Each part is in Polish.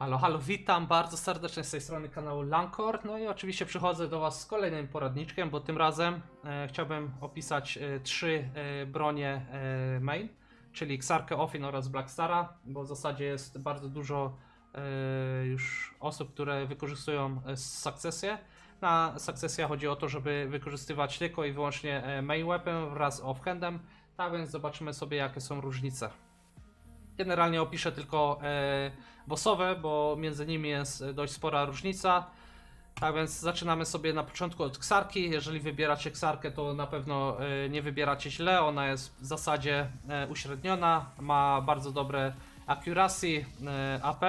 Halo, halo, witam bardzo serdecznie z tej strony kanału Lankor. No i oczywiście przychodzę do Was z kolejnym poradniczkiem, bo tym razem e, chciałbym opisać e, trzy e, bronie e, main, czyli Xarkę, Offin oraz Blackstara, bo w zasadzie jest bardzo dużo e, już osób, które wykorzystują e, Succesję. Na Succesja chodzi o to, żeby wykorzystywać tylko i wyłącznie e, main weapon wraz z offhandem, tak więc zobaczymy sobie jakie są różnice. Generalnie opiszę tylko e, bossowe, bo między nimi jest dość spora różnica. Tak więc zaczynamy sobie na początku od Ksarki. Jeżeli wybieracie Ksarkę, to na pewno e, nie wybieracie źle. Ona jest w zasadzie e, uśredniona, ma bardzo dobre accuracy, AP.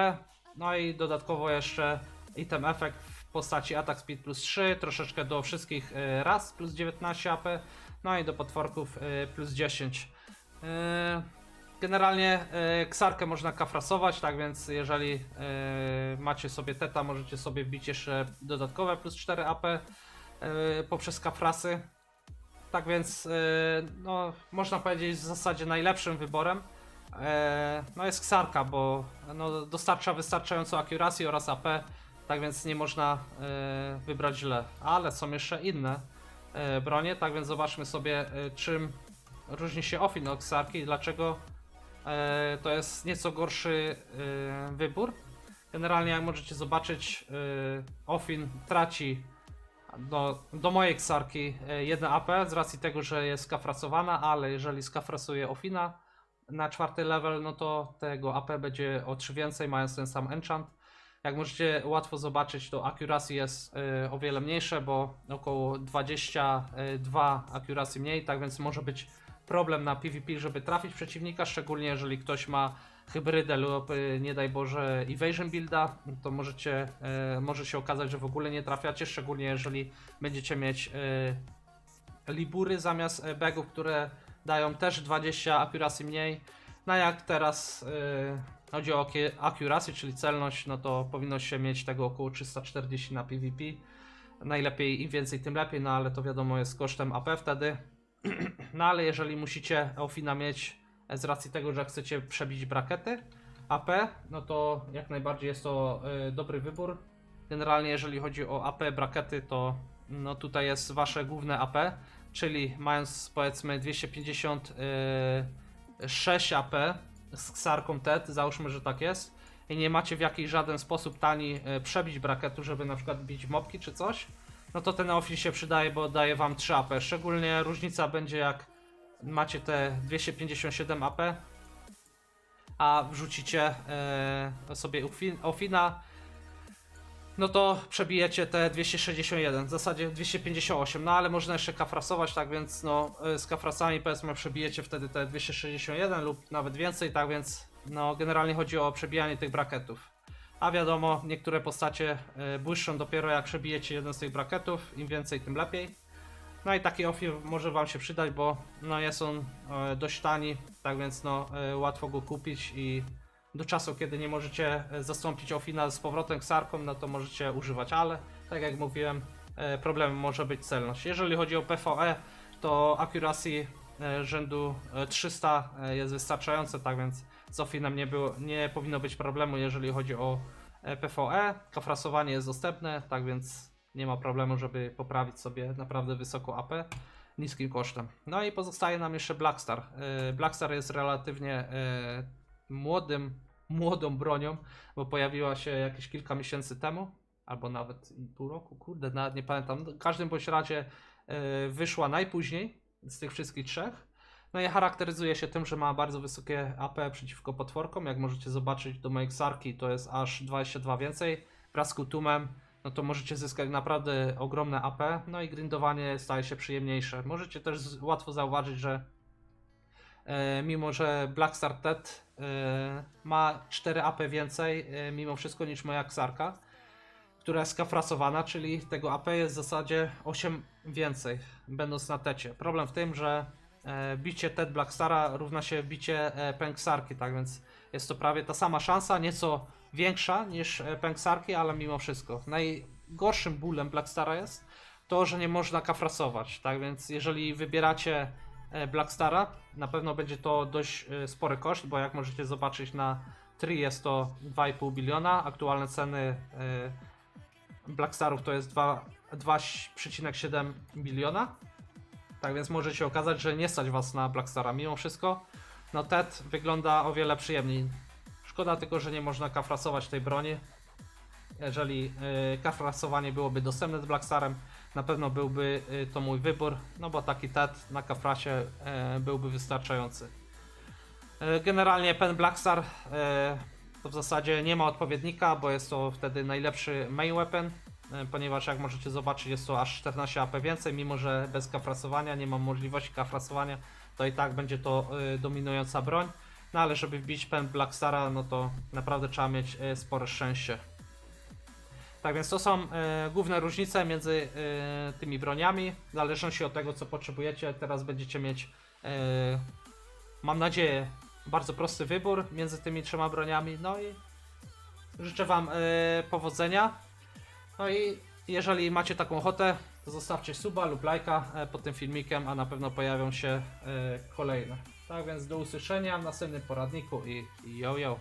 No i dodatkowo jeszcze item efekt w postaci attack speed plus 3, troszeczkę do wszystkich raz plus 19 AP, no i do potworków plus 10. Generalnie e, ksarkę można kafrasować, tak więc jeżeli e, macie sobie teta, możecie sobie wbić jeszcze dodatkowe plus 4 AP e, poprzez kafrasy. Tak więc e, no, można powiedzieć w zasadzie najlepszym wyborem e, no jest ksarka, bo no, dostarcza wystarczająco accuracy oraz AP, tak więc nie można e, wybrać źle. Ale są jeszcze inne e, bronie, tak więc zobaczmy sobie e, czym różni się Offin od ksarki i dlaczego to jest nieco gorszy e, wybór. Generalnie, jak możecie zobaczyć, e, Offin traci do, do mojej ksarki e, 1 AP z racji tego, że jest skafrasowana, ale jeżeli skafrasuje Offina na czwarty level, no to tego AP będzie o 3 więcej, mając ten sam enchant. Jak możecie łatwo zobaczyć, to accuracy jest e, o wiele mniejsze, bo około 22 accuracy mniej, tak więc może być problem na PvP, żeby trafić przeciwnika, szczególnie jeżeli ktoś ma hybrydę lub y, nie daj Boże evasion builda, to możecie, e, może się okazać, że w ogóle nie trafiacie, szczególnie jeżeli będziecie mieć e, libury zamiast bagów, które dają też 20 accuracy mniej. No jak teraz chodzi o accuracy, czyli celność, no to powinno się mieć tego około 340 na PvP. Najlepiej im więcej, tym lepiej, no ale to wiadomo jest kosztem AP wtedy. No ale jeżeli musicie Aufina mieć e, z racji tego, że chcecie przebić brakety AP, no to jak najbardziej jest to y, dobry wybór. Generalnie jeżeli chodzi o AP brakety, to no tutaj jest wasze główne AP, czyli mając powiedzmy 256 AP z Xarką TET, załóżmy, że tak jest, i nie macie w jakiś żaden sposób tani przebić braketu, żeby na przykład bić mopki czy coś, no to ten Ofin się przydaje, bo daje wam 3 AP. Szczególnie różnica będzie jak macie te 257 AP, a wrzucicie e, sobie Ofin- Ofina, no to przebijecie te 261, w zasadzie 258, no ale można jeszcze kafrasować, tak więc no e, z kafrasami powiedzmy przebijecie wtedy te 261 lub nawet więcej, tak więc no generalnie chodzi o przebijanie tych braketów. A wiadomo, niektóre postacie e, błyszczą dopiero jak przebijecie jeden z tych bracketów, im więcej tym lepiej. No i taki ofir może wam się przydać, bo no jest on e, dość tani, tak więc no e, łatwo go kupić i do czasu, kiedy nie możecie e, zastąpić ofina z powrotem ksarką, no to możecie używać, ale tak jak mówiłem, problemem może być celność. Jeżeli chodzi o PvE, to accuracy rzędu e, 300 e, jest wystarczające, tak więc z Ofinem nie, było, nie powinno być problemu, jeżeli chodzi o e, PvE. Kafrasowanie jest dostępne, tak więc nie ma problemu, żeby poprawić sobie naprawdę wysoko AP niskim kosztem. No i pozostaje nam jeszcze Blackstar. E, Blackstar jest relatywnie e, młodym, młodą bronią, bo pojawiła się jakieś kilka miesięcy temu, albo nawet pół roku, kurde, nawet nie pamiętam. W każdym bądź razie e, wyszła najpóźniej z tych wszystkich trzech. No i charakteryzuje się tym, że ma bardzo wysokie AP przeciwko potworkom. Jak możecie zobaczyć do mojej Xarki to jest aż 22 więcej. Wraz z Kutumem no to możecie zyskać naprawdę ogromne AP. No i grindowanie staje się przyjemniejsze. Możecie też łatwo zauważyć, że e, mimo, że Blackstar Tet e, ma 4 AP więcej e, mimo wszystko niż moja Xarka, która jest skafrasowana, czyli tego AP jest w zasadzie 8 więcej, będąc na tecie. Problem w tym, że e, bicie Ted Blackstara równa się bicie e, tak więc jest to prawie ta sama szansa, nieco większa niż e, ale mimo wszystko. Najgorszym bólem Blackstara jest to, że nie można kafrasować, tak więc jeżeli wybieracie e, Blackstara, na pewno będzie to dość e, spory koszt, bo jak możecie zobaczyć na 3 jest to 2,5 biliona. Aktualne ceny e, Blackstarów to jest dwa- 2,7 biliona. Tak więc może się okazać, że nie stać was na Blackstara mimo wszystko. No TED wygląda o wiele przyjemniej. Szkoda tylko, że nie można kafrasować tej broni. Jeżeli y, kafrasowanie byłoby dostępne z Blackstarem, na pewno byłby y, to mój wybór, no bo taki TED na kafrasie y, byłby wystarczający. Y, generalnie Pen Blackstar y, to w zasadzie nie ma odpowiednika, bo jest to wtedy najlepszy main weapon, y, ponieważ jak możecie zobaczyć jest to aż 14 AP więcej, mimo że bez kafrasowania nie mam możliwości kafrasowania, to i tak będzie to y, dominująca broń. No ale żeby wbić pen Blackstara, no to naprawdę trzeba mieć y, spore szczęście. Tak więc to są e, główne różnice między e, tymi broniami. W zależności od tego, co potrzebujecie, teraz będziecie mieć, e, mam nadzieję, bardzo prosty wybór między tymi trzema broniami. No i życzę Wam e, powodzenia. No i jeżeli macie taką ochotę, to zostawcie suba lub lajka e, pod tym filmikiem, a na pewno pojawią się e, kolejne. Tak więc do usłyszenia w następnym poradniku i, i yo yo.